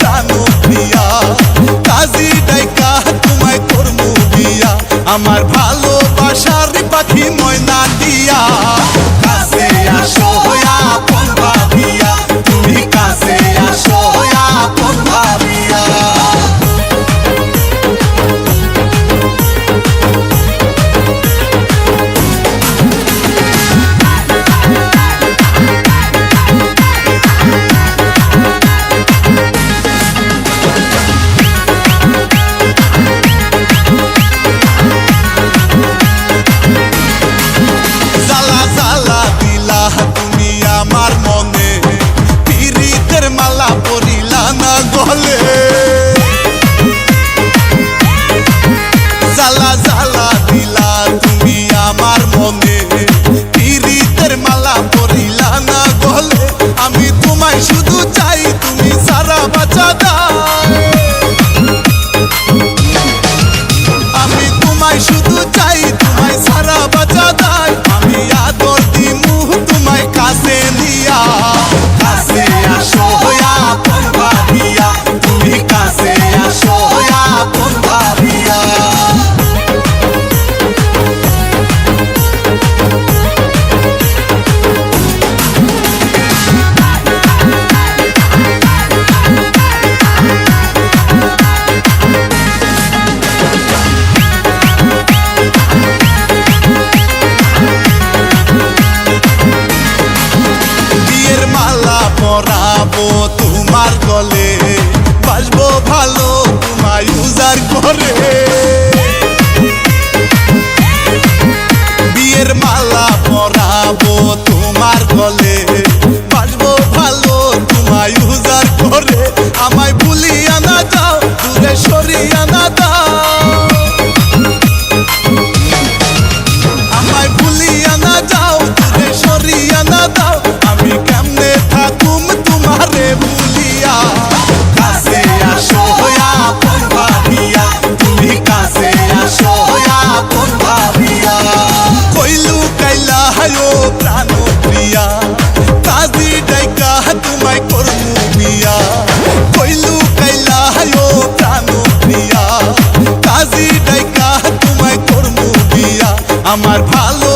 জানো প্রিয়া কাজী ডাইকা তোমায় করব বিয়া। আমার mahalle ভালো তোমায় উজার করে বিয়ের মালা পরাবো তোমার গলে। বাসবো ভালো তোমায় উজার করে আমায় হায়ো প্রাণ প্রিয়া কাজি ডাইকা তোমায় করমু বিয়া কইলু কাইলা হায়ো প্রাণ প্রিয়া কাজি ডাইকা তোমায় করমু বিয়া আমার ভালো